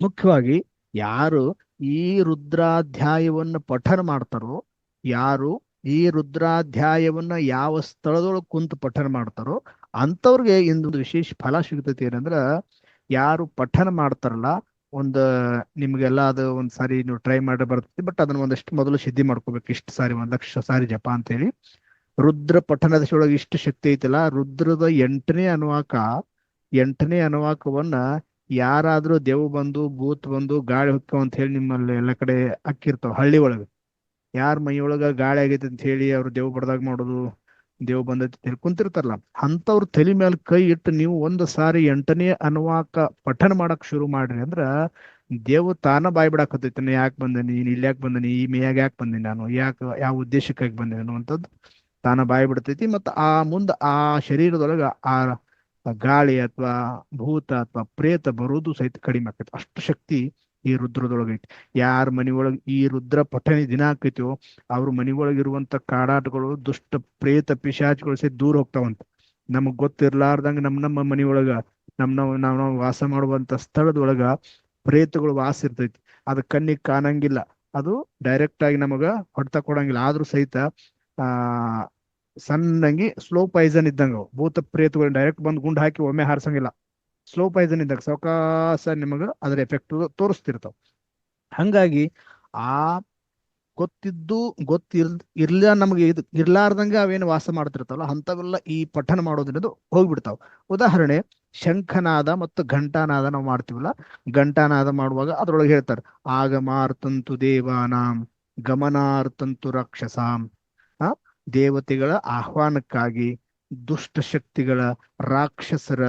ಮುಖ್ಯವಾಗಿ ಯಾರು ಈ ರುದ್ರಾಧ್ಯಾಯವನ್ನು ಪಠನ ಮಾಡ್ತಾರೋ, ಯಾರು ಈ ರುದ್ರಾಧ್ಯಾಯವನ್ನ ಯಾವ ಸ್ಥಳದೊಳಗೆ ಕುಂತು ಪಠನ ಮಾಡ್ತಾರೋ, ಅಂಥವ್ರಿಗೆ ಇಂದೊಂದು ವಿಶೇಷ ಫಲ ಸಿಗ್ತೈತಿ ಏನಂದ್ರ, ಯಾರು ಪಠನ ಮಾಡ್ತಾರಲ್ಲ, ಒಂದು ನಿಮ್ಗೆಲ್ಲ ಅದು ಒಂದ್ ಸಾರಿ ನೀವು ಟ್ರೈ ಮಾಡಿ ಬರ್ತೈತಿ ಬಟ್ ಅದನ್ನ ಒಂದಷ್ಟು ಮೊದಲು ಸಿದ್ಧಿ ಮಾಡ್ಕೋಬೇಕು, ಇಷ್ಟು ಸಾರಿ, ಒಂದ್ ಲಕ್ಷ ಸಾರಿ ಜಪ ಅಂತೇಳಿ. ರುದ್ರ ಪಠಣದ ಒಳಗೆ ಇಷ್ಟು ಶಕ್ತಿ ಐತಿಲ್ಲ, ರುದ್ರದ ಎಂಟನೇ ಅನುವಾಕ, ಎಂಟನೇ ಅನುವಾಕವನ್ನ ಯಾರಾದ್ರೂ ದೇವ್ ಬಂದು, ಭೂತ್ ಬಂದು ಗಾಳಿ ಹೊಕ್ಕವ ಅಂತ ಹೇಳಿ ನಿಮ್ಮಲ್ಲಿ ಎಲ್ಲ ಕಡೆ ಅಕ್ಕಿರ್ತಾವ ಹಳ್ಳಿ ಒಳಗ. ಯಾರ ಮೈಯೊಳಗ ಗಾಳಿ ಆಗೈತೆ ಅಂತ ಹೇಳಿ ಅವ್ರು ದೇವ್ ಬಡದಾಗ ಮಾಡೋದು, ದೇವ್ ಬಂದೈತಿ ಹೇಳಿ ಕುಂತಿರ್ತಾರಲ್ಲ ಅಂತವ್ರ ತಲೆ ಮೇಲೆ ಕೈ ಇಟ್ಟು ನೀವು ಒಂದು ಸಾರಿ ಎಂಟನೇ ಅನುವಾಕ ಪಠನ ಮಾಡಕ್ ಶುರು ಮಾಡ್ರಿ ಅಂದ್ರ ದೇವ್ ತಾನ ಬಾಯ್ ಬಿಡಾಕತ್ತೈತಿ ನಾ ಯಾಕೆ ಬಂದನಿ ನೀನ್ ಇಲ್ಲಿ ಯಾಕೆ ಬಂದನಿ ಈ ಮೇಯಾಗ ಯಾಕೆ ಬಂದಿನಿ ನಾನು ಯಾಕೆ, ಯಾವ ಉದ್ದೇಶಕ್ಕಾಗಿ ಬಂದಿನಿ ಅನ್ನುವಂಥದ್ದು ತಾನ ಬಾಯ್ ಬಿಡ್ತೈತಿ. ಮತ್ತ ಆ ಮುಂದ ಆ ಶರೀರದೊಳಗ ಆ ಗಾಳಿ ಅಥವಾ ಭೂತ ಅಥವಾ ಪ್ರೇತ ಬರೋದು ಸಹಿತ ಕಡಿಮೆ ಆಕೈತಿ ಅಷ್ಟು ಶಕ್ತಿ ಈ ರುದ್ರದೊಳಗೆ ಐತಿ ಯಾರ ಮನೆಯೊಳಗೆ ಈ ರುದ್ರ ಪಠಣಿ ದಿನ ಆಕೈತಿಯೋ ಅವ್ರ ಮನಿಯೊಳಗ ಇರುವಂತ ಕಾಡಾಟಗಳು, ದುಷ್ಟ ಪ್ರೇತ ಪಿಶಾಚಿಗಳು ಸಹಿತ ದೂರ ಹೋಗ್ತಾವಂತ. ನಮಗ್ ಗೊತ್ತಿರ್ಲಾರ್ದಂಗ ನಮ್ ನಮ್ಮ ಮನಿಯೊಳಗ, ನಮ್ ನಾವ್ ನಾವ್ ನಾವು ವಾಸ ಮಾಡುವಂತ ಸ್ಥಳದೊಳಗ ಪ್ರೇತಗಳು ವಾಸ ಇರ್ತೈತಿ. ಅದ ಕಣ್ಣಿಗೆ ಕಾಣಂಗಿಲ್ಲ. ಅದು ಡೈರೆಕ್ಟ್ ಆಗಿ ನಮಗ ಹೊಡ್ತಾ ಕೊಡಂಗಿಲ್ಲ. ಆದ್ರೂ ಸಹಿತ, ಆ ಸಣ್ಣಂಗಿ ಸ್ಲೋ ಪಾಯ್ಸನ್ ಇದ್ದಂಗ ಭೂತ ಪ್ರೇತಗಳು ಡೈರೆಕ್ಟ್ ಬಂದ್ ಗುಂಡ್ ಹಾಕಿ ಒಮ್ಮೆ ಹಾರಿಸಂಗಿಲ್ಲ. ಸ್ಲೋ ಪಾಯ್ಸನ್ ಇದ್ದಾಗ ಸಾವಕಾಶ ನಿಮಗ ಅದ್ರ ಎಫೆಕ್ಟ್ ತೋರಿಸ್ತಿರ್ತಾವ. ಹಂಗಾಗಿ ಆ ಗೊತ್ತಿದ್ದು ಗೊತ್ತಿರ್ ಇರ್ಲ ನಮಗೆ ಇದು ಇರ್ಲಾರ್ದಂಗ ಅವೇನು ವಾಸ ಮಾಡ್ತಿರ್ತಾವಲ್ಲ ಅಂಥವೆಲ್ಲ ಈ ಪಠನ ಮಾಡೋದ್ರಿಂದ ಹೋಗ್ಬಿಡ್ತಾವ. ಉದಾಹರಣೆ ಶಂಖನಾದ ಮತ್ತು ಘಂಟಾನಾದ ನಾವು ಮಾಡ್ತೀವಲ್ಲ. ಘಂಟಾನಾದ ಮಾಡುವಾಗ ಅದ್ರೊಳಗೆ ಹೇಳ್ತಾರೆ, ಆಗಮಾರ್ತಂತು ದೇವಾನಾಂ, ಗಮನಾರ್ತಂತು ರಾಕ್ಷಸಾಂ. ದೇವತೆಗಳ ಆಹ್ವಾನಕ್ಕಾಗಿ, ದುಷ್ಟ ಶಕ್ತಿಗಳ ರಾಕ್ಷಸರ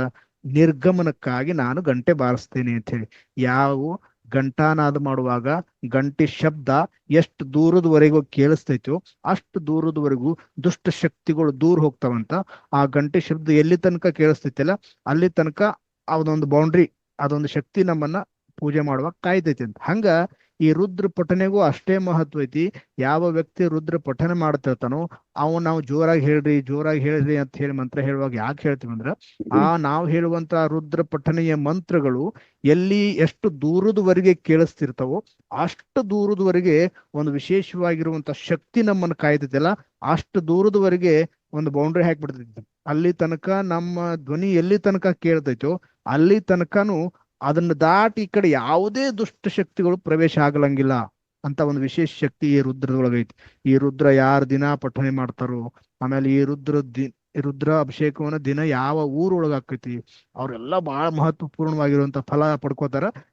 ನಿರ್ಗಮನಕ್ಕಾಗಿ ನಾನು ಗಂಟೆ ಬಾರಿಸ್ತೇನೆ ಅಂತ ಹೇಳಿ. ಯಾವ ಗಂಟಾನಾದ ಮಾಡುವಾಗ ಗಂಟೆ ಶಬ್ದ ಎಷ್ಟು ದೂರದವರೆಗೂ ಕೇಳಿಸ್ತೈತೋ ಅಷ್ಟು ದೂರದವರೆಗೂ ದುಷ್ಟ ಶಕ್ತಿಗಳು ದೂರ ಹೋಗ್ತಾವಂತ. ಆ ಗಂಟೆ ಶಬ್ದ ಎಲ್ಲಿ ತನಕ ಕೇಳಿಸ್ತೈತಲ್ಲ, ಅಲ್ಲಿ ತನಕ ಅದೊಂದು ಬೌಂಡ್ರಿ ಅದೊಂದು ಶಕ್ತಿ ನಮ್ಮನ್ನ ಪೂಜೆ ಮಾಡುವಾಗ ಕಾಯ್ತೈತಿ ಅಂತ. ಹಂಗ ಈ ರುದ್ರ ಪಠನೆಗೂ ಅಷ್ಟೇ ಮಹತ್ವ ಐತಿ. ಯಾವ ವ್ಯಕ್ತಿ ರುದ್ರ ಪಠನೆ ಮಾಡ್ತಿರ್ತಾನೋ, ಅವ್ ನಾವು ಜೋರಾಗಿ ಹೇಳ್ರಿ ಜೋರಾಗಿ ಹೇಳ್ರಿ ಅಂತ ಹೇಳಿ ಮಂತ್ರ ಹೇಳುವಾಗ ಯಾಕೆ ಹೇಳ್ತೀವಿ ಅಂದ್ರ, ಆ ನಾವು ಹೇಳುವಂತ ರುದ್ರ ಪಠನೆಯ ಮಂತ್ರಗಳು ಎಲ್ಲಿ ಎಷ್ಟು ದೂರದವರೆಗೆ ಕೇಳಿಸ್ತಿರ್ತಾವೋ, ಅಷ್ಟು ದೂರದವರೆಗೆ ಒಂದು ವಿಶೇಷವಾಗಿರುವಂತ ಶಕ್ತಿ ನಮ್ಮನ್ನ ಕಾಯ್ತೈತಲ್ಲ, ಅಷ್ಟು ದೂರದವರೆಗೆ ಒಂದು ಬೌಂಡ್ರಿ ಹಾಕ್ಬಿಡ್ತೈತಿ. ಅಲ್ಲಿ ತನಕ ನಮ್ಮ ಧ್ವನಿ ಎಲ್ಲಿ ತನಕ ಕೇಳ್ತೈತೋ, ಅಲ್ಲಿ ತನಕನು ಅದನ್ನ ದಾಟಿ ಈ ಕಡೆ ಯಾವುದೇ ದುಷ್ಟ ಶಕ್ತಿಗಳು ಪ್ರವೇಶ ಆಗಲಂಗಿಲ್ಲ ಅಂತ ಒಂದು ವಿಶೇಷ ಶಕ್ತಿ ಈ ರುದ್ರದೊಳಗೈತಿ. ಈ ರುದ್ರ ಯಾರ ದಿನ ಪಠನೆ ಮಾಡ್ತಾರೋ, ಆಮೇಲೆ ಈ ರುದ್ರ ದಿ ರುದ್ರ ಅಭಿಷೇಕವನ್ನ ದಿನ ಯಾವ ಊರೊಳಗ ಆಕೈತಿ ಅವ್ರೆಲ್ಲ ಬಹಳ ಮಹತ್ವಪೂರ್ಣವಾಗಿರುವಂತ ಫಲ ಪಡ್ಕೋತಾರ.